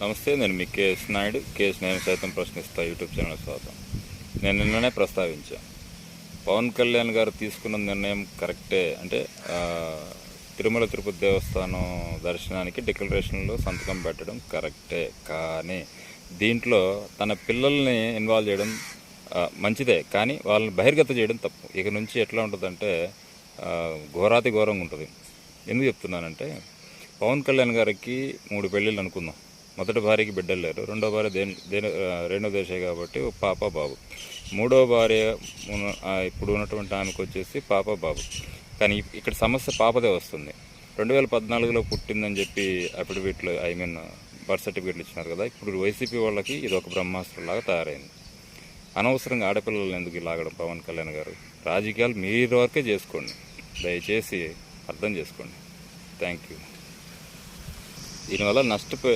నమస్తే నేను మీ KS Naidu. KS నేను సైతం ప్రశ్నిస్తా యూట్యూబ్ ఛానల్ స్వాగతం. నేను నిన్ననే ప్రస్తావించాను పవన్ కళ్యాణ్ గారు తీసుకున్న నిర్ణయం కరెక్టే? అంటే తిరుమల తిరుపతి దేవస్థానం దర్శనానికి డిక్లరేషన్లో సంతకం పెట్టడం కరెక్టే కానీ దీంట్లో తన పిల్లల్ని ఇన్వాల్వ్ చేయడం మంచిదే కానీ వాళ్ళని బహిర్గత చేయడం తప్పు. ఇక నుంచి ఎట్లా ఉంటుందంటే ఘోరాతి ఘోరంగా ఉంటుంది. ఎందుకు చెప్తున్నానంటే పవన్ కళ్యాణ్ గారికి మూడు పెళ్ళిళ్ళు అనుకుందాం. మొదటి భార్యకి బిడ్డలు లేరు. రెండో భార్య దేని దేని రెండో దేశే కాబట్టి పాప బాబు. మూడో భార్య ఇప్పుడు ఉన్నటువంటి ఆమెకు వచ్చేసి పాప బాబు. కానీ ఇక్కడ సమస్య పాపదే వస్తుంది. రెండు వేల పద్నాలుగులో పుట్టిందని చెప్పి అఫిడవిట్లు ఐ మీన్ బర్త్ సర్టిఫికేట్లు ఇచ్చినారు కదా ఇప్పుడు వైసీపీ వాళ్ళకి ఇది ఒక బ్రహ్మాస్త్రంలాగా తయారైంది. అనవసరంగా ఆడపిల్లలు ఎందుకు లాగడం పవన్ కళ్యాణ్ గారు? రాజకీయాలు మీరు వరకే చేసుకోండి. దయచేసి అర్థం చేసుకోండి. థ్యాంక్ యూ దీనివల్ల నష్టపో